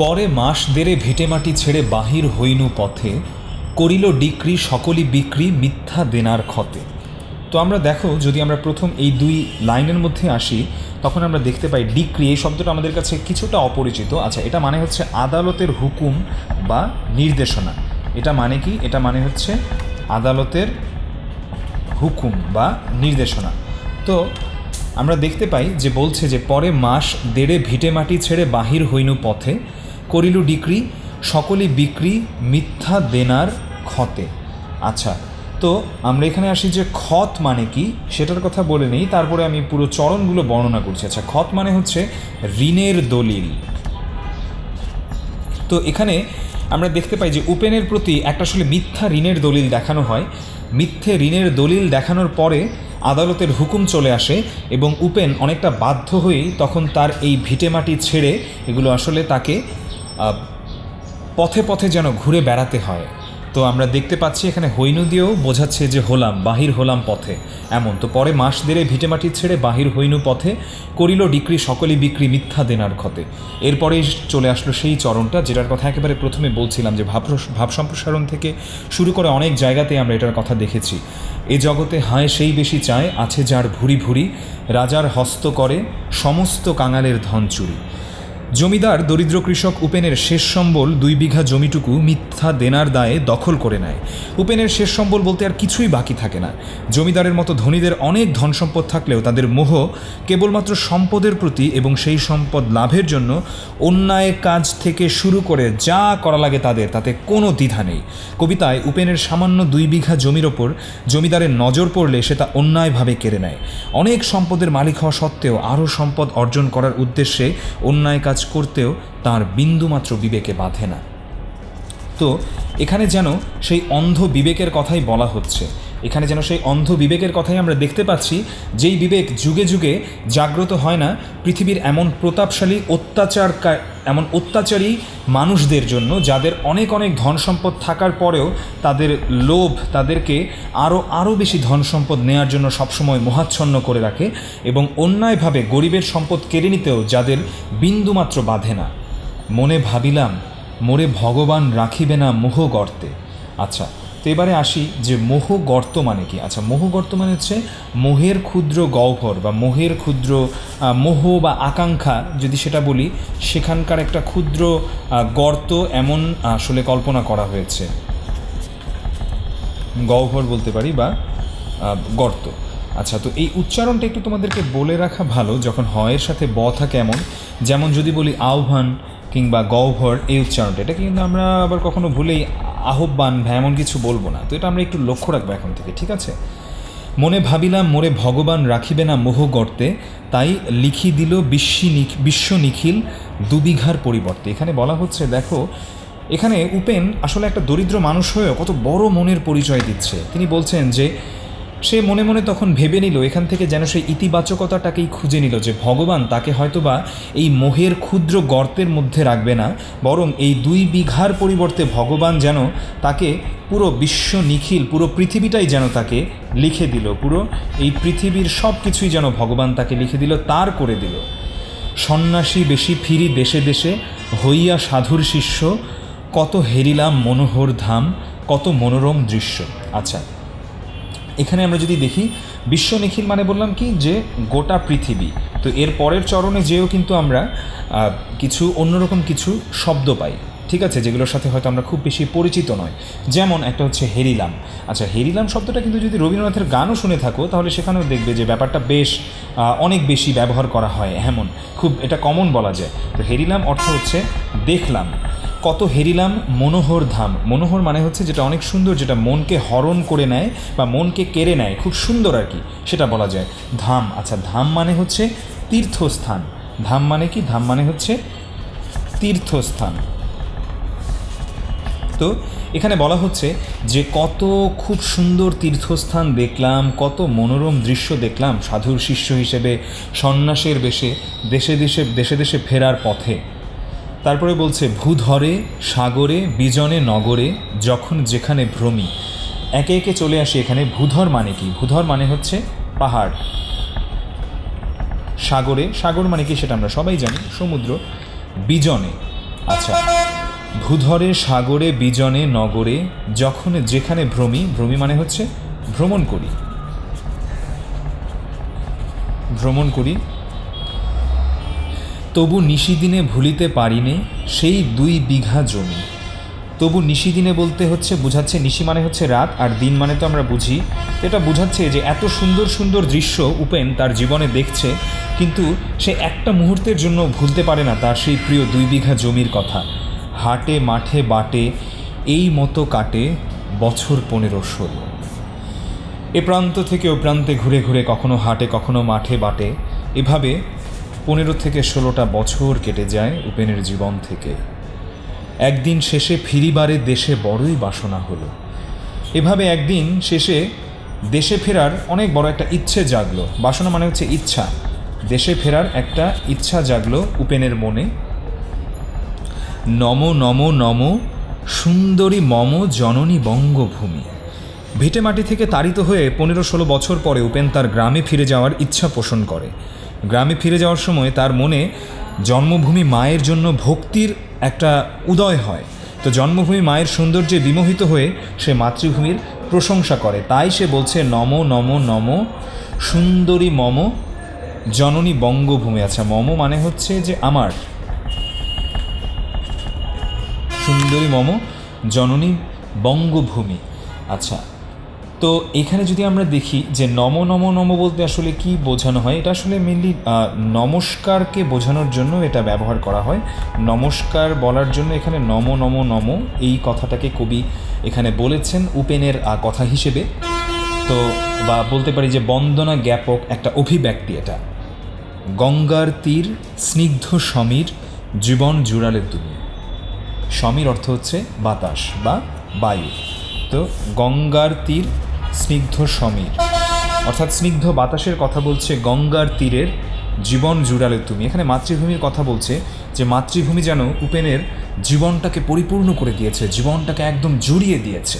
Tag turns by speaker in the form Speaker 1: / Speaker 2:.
Speaker 1: পরে মাস দেড়ে ভিটেমাটি ছেড়ে বাহির হইনু পথে, করিল ডিক্রি সকলই বিক্রি মিথ্যা দেনার ক্ষতে। তো আমরা দেখো, যদি আমরা প্রথম এই দুই লাইনের মধ্যে আসি, তখন আমরা দেখতে পাই ডিক্রি, এই শব্দটা আমাদের কাছে কিছুটা অপরিচিত। আচ্ছা এটা মানে হচ্ছে আদালতের হুকুম বা নির্দেশনা। এটা মানে কি? এটা মানে হচ্ছে আদালতের হুকুম বা নির্দেশনা। তো আমরা দেখতে পাই যে বলছে যে পরে মাস দেড়ে ভিটে মাটি ছেড়ে বাহির হইনু পথে করিলু ডিক্রি, সকলে বিক্রি মিথ্যা দেনার ক্ষতে। আচ্ছা তো আমরা এখানে আসি যে ক্ষত মানে কি, সেটার কথা বলে নেই, তারপরে আমি পুরো চরণগুলো বর্ণনা করছি। আচ্ছা ক্ষত মানে হচ্ছে ঋণের দলিল। তো এখানে আমরা দেখতে পাই যে উপেনের প্রতি একটা আসলে মিথ্যা ঋণের দলিল দেখানো হয়। মিথ্যে ঋণের দলিল দেখানোর পরে আদালতের হুকুম চলে আসে এবং উপেন অনেকটা বাধ্য হয়েই তখন তার এই ভিটেমাটি ছেড়ে এগুলো আসলে তাকে পথে পথে যেন ঘুরে বেড়াতে হয়। তো আমরা দেখতে পাচ্ছি এখানে হৈনু দিয়েও বোঝাচ্ছে যে হলাম, বাহির হলাম পথে। এমন, তো পরে মাস দেড়ে ভিটেমাটি ছেড়ে বাহির হইনু পথে করিল ডিক্রি সকলই বিক্রি মিথ্যা দেনার ক্ষতে। এরপরেই চলে আসলো সেই চরণটা, যেটার কথা একেবারে প্রথমে বলছিলাম যে ভাব ভাব সম্প্রসারণ থেকে শুরু করে অনেক জায়গাতে আমরা এটার কথা দেখেছি। এ জগতে হায় সেই বেশি চায়, আছে যার ভুরি ভুরি, রাজার হস্ত করে সমস্ত কাঙালের ধন চুরি। জমিদার দরিদ্র কৃষক উপেনের শেষ সম্বল দুই বিঘা জমিটুকু মিথ্যা দেনার দায়ে দখল করে নেয়। উপেনের শেষ সম্বল বলতে আর কিছুই বাকি থাকে না। জমিদারের মতো ধনীদের অনেক ধন সম্পদ থাকলেও তাদের মোহ কেবলমাত্র সম্পদের প্রতি এবং সেই সম্পদ লাভের জন্য অন্যায় কাজ থেকে শুরু করে যা করা লাগে তাদের, তাতে কোনো দ্বিধা নেই। কবিতায় উপেনের সামান্য দুই বিঘা জমির ওপর জমিদারের নজর পড়লে সে তা অন্যায়ভাবে কেড়ে নেয়। অনেক সম্পদের মালিক হওয়া সত্ত্বেও আরও সম্পদ অর্জন করার উদ্দেশ্যে অন্যায় কাজ করতেও তার বিন্দুমাত্র বিবেকে বাঁধে না। তো এখানে যেন সেই অন্ধ বিবেকের কথাই বলা হচ্ছে এখানে যেন সেই অন্ধ বিবেকের কথাই আমরা দেখতে পাচ্ছি, যেই বিবেক যুগে যুগে জাগ্রত হয় না পৃথিবীর এমন প্রতাপশালী অত্যাচার এমন অত্যাচারী মানুষদের জন্য যাদের অনেক অনেক ধন সম্পদ থাকার পরেও তাদের লোভ তাদেরকে আরও আরও বেশি ধন সম্পদ নেওয়ার জন্য সবসময় মোহাচ্ছন্ন করে রাখে এবং অন্যায়ভাবে গরিবের সম্পদ কেড়ে নিতেও যাদের বিন্দুমাত্র বাধে না। মনে ভাবিলাম, মোরে ভগবান রাখিবে না মোহ গর্তে। আচ্ছা তো এবারে আসি যে মোহ গর্ত মানে কি? আচ্ছা মোহ গর্ত মানে হচ্ছে মোহের ক্ষুদ্র গহ্বর বা মোহের ক্ষুদ্র মোহ বা আকাঙ্ক্ষা, যদি সেটা বলি, সেখানকার একটা ক্ষুদ্র গর্ত এমন আসলে কল্পনা করা হয়েছে। গহ্বর বলতে পারি বা গর্ত। আচ্ছা তো এই উচ্চারণটা একটু তোমাদেরকে বলে রাখা ভালো যখন হয়ের সাথে ব থাকে এমন। যেমন যদি বলি আহ্বান কিংবা গহ্বর, এই উচ্চারণটা, এটা কিন্তু আমরা আবার কখনো ভুলেই আহ্বান বা এমন কিছু বলব না। তো এটা আমরা একটু লক্ষ্য রাখব এখন থেকে, ঠিক আছে? মনে ভাবিলাম মোরে ভগবান রাখিবে না মোহ গর্তে, তাই লিখি দিল বিশ্ব বিশ্ব নিখিল দুবিঘার পরিবর্তে। এখানে বলা হচ্ছে, দেখো, এখানে উপেন আসলে একটা দরিদ্র মানুষ হয়েও কত বড় মনের পরিচয় দিচ্ছে। তিনি বলছেন যে সে মনে মনে তখন ভেবে নিল, এখান থেকে যেন সেই ইতিবাচকতাটাকেই খুঁজে নিল যে ভগবান তাকে হয়তোবা এই মোহের ক্ষুদ্র গর্তের মধ্যে রাখবে না, বরং এই দুই বিঘার পরিবর্তে ভগবান যেন তাকে পুরো বিশ্ব নিখিল, পুরো পৃথিবীটাই যেন তাকে লিখে দিল, পুরো এই পৃথিবীর সব কিছুই যেন ভগবান তাকে লিখে দিল, তার করে দিল। সন্ন্যাসী বেশি ফিরি দেশে দেশে, হইয়া সাধুর শিষ্য, কত হেরিলাম মনোহর ধাম, কত মনোরম দৃশ্য। আচ্ছা এখানে আমরা যদি দেখি, বিশ্ব নিখিল মানে বললাম কি? যে গোটা পৃথিবী। তো এর পরের চরণে যেও কিন্তু আমরা কিছু অন্যরকম কিছু শব্দ পাই, ঠিক আছে? যেগুলোর সাথে হয়তো আমরা খুব বেশি পরিচিত নয়। যেমন একটা হচ্ছে হেরিলাম। আচ্ছা হেরিলাম শব্দটা কিন্তু যদি রবীন্দ্রনাথের গানও শুনে থাকো, তাহলে সেখানেও দেখবে যে ব্যাপারটা বেশ অনেক বেশি ব্যবহার করা হয়, এমন। খুব এটা কমন বলা যায়। তো হেরিলাম অর্থ হচ্ছে দেখলাম। কত হেরিলাম? মনোহর ধাম। মনোহর মানে হচ্ছে যেটা অনেক সুন্দর, যেটা মনকে হরণ করে নেয় বা মনকে কেড়ে নেয়। খুব সুন্দর আর কি, সেটা বলা যায়। ধাম আচ্ছা ধাম মানে হচ্ছে তীর্থস্থান। ধাম মানে কি? ধাম মানে হচ্ছে তীর্থস্থান। তো এখানে বলা হচ্ছে যে কত খুব সুন্দর তীর্থস্থান দেখলাম, কত মনোরম দৃশ্য দেখলাম সাধুর শিষ্য হিসেবে সন্ন্যাসের বেশে, দেশে দেশে দেশে দেশে ফেরার পথে। তারপরে বলছে, ভূধরে, সাগরে, বিজনে, নগরে, যখন যেখানে ভ্রমি, একে একে চলে আসি এখানে। ভূধর মানে কি? ভূধর মানে হচ্ছে পাহাড়। সাগরে, সাগর মানে কি সেটা আমরা সবাই জানি, সমুদ্র। বিজনে আচ্ছা। ভূধরে, সাগরে, বিজনে, নগরে, যখন যেখানে ভ্রমি ভ্রমি মানে হচ্ছে ভ্রমণ করি। ভ্রমণ করি তবু নিশিদিনে ভুলিতে পারিনে সেই দুই বিঘা জমি। তবু নিশিদিনে বলতে হচ্ছে, বোঝাচ্ছে নিশি মানে হচ্ছে রাত, আর দিন মানে তো আমরা বুঝি। এটা বোঝাচ্ছে যে এত সুন্দর সুন্দর দৃশ্য উপেন তার জীবনে দেখছে, কিন্তু সে একটা মুহূর্তের জন্য ভুলতে পারে না তার সেই প্রিয় দুই বিঘা জমির কথা। হাটে, মাঠে, বাটে, এই মতো কাটে বছর পনেরো ষোলো। এ প্রান্ত থেকে ও প্রান্তে ঘুরে ঘুরে কখনো হাটে, কখনো মাঠে, বাটে। এভাবে পনেরো থেকে ষোলোটা বছর কেটে যায় উপেনের জীবন থেকে। একদিন শেষে ফিরিবারে দেশে বড়ই বাসনা হলো। এভাবে একদিন শেষে দেশে ফেরার অনেক বড় একটা ইচ্ছে জাগলো। বাসনা মানে হচ্ছে ইচ্ছা। দেশে ফেরার একটা ইচ্ছা জাগলো উপেনের মনে। নম নম নম, সুন্দরী মম জননী বঙ্গভূমি। ভিটে মাটি থেকে তাড়িত হয়ে পনেরো ষোলো বছর পরে উপেন তার গ্রামে ফিরে যাওয়ার ইচ্ছা পোষণ করে। গ্রামে ফিরে যাওয়ার সময় তার মনে জন্মভূমি মায়ের জন্য ভক্তির একটা উদয় হয়। তো জন্মভূমি মায়ের সৌন্দর্যে বিমোহিত হয়ে সে মাতৃভূমির প্রশংসা করে। তাই সে বলছে, নম নম নম, সুন্দরী মম, জননী বঙ্গভূমি। আচ্ছা মম মানে হচ্ছে যে আমার। সুন্দরী মম, জননী বঙ্গভূমি। আচ্ছা তো এখানে যদি আমরা দেখি যে নম নম নম বলতে আসলে কি বোঝানো হয়, এটা আসলে মেনলি নমস্কারকে বোঝানোর জন্য এটা ব্যবহার করা হয়। নমস্কার বলার জন্য এখানে নম নম নম এই কথাটাকে কবি এখানে বলেছেন উপেনের কথা হিসেবে। তো, বা বলতে পারি যে বন্দনা জ্ঞাপক একটা অভিব্যক্তি এটা। গঙ্গার তীর, স্নিগ্ধ সমীর, জীবন জুড়ালে তুমি সমীর অর্থ হচ্ছে বাতাস বা বায়ু। তো গঙ্গার তীর স্নিগ্ধ সমীর। অর্থাৎ স্নিগ্ধ বাতাসের কথা বলছে গঙ্গার তীরের জীবন জুড়ালে তুমি। এখানে মাতৃভূমির কথা বলছে যে মাতৃভূমি যেন উপেনের জীবনটাকে পরিপূর্ণ করে দিয়েছে, জীবনটাকে একদম জুড়িয়ে দিয়েছে।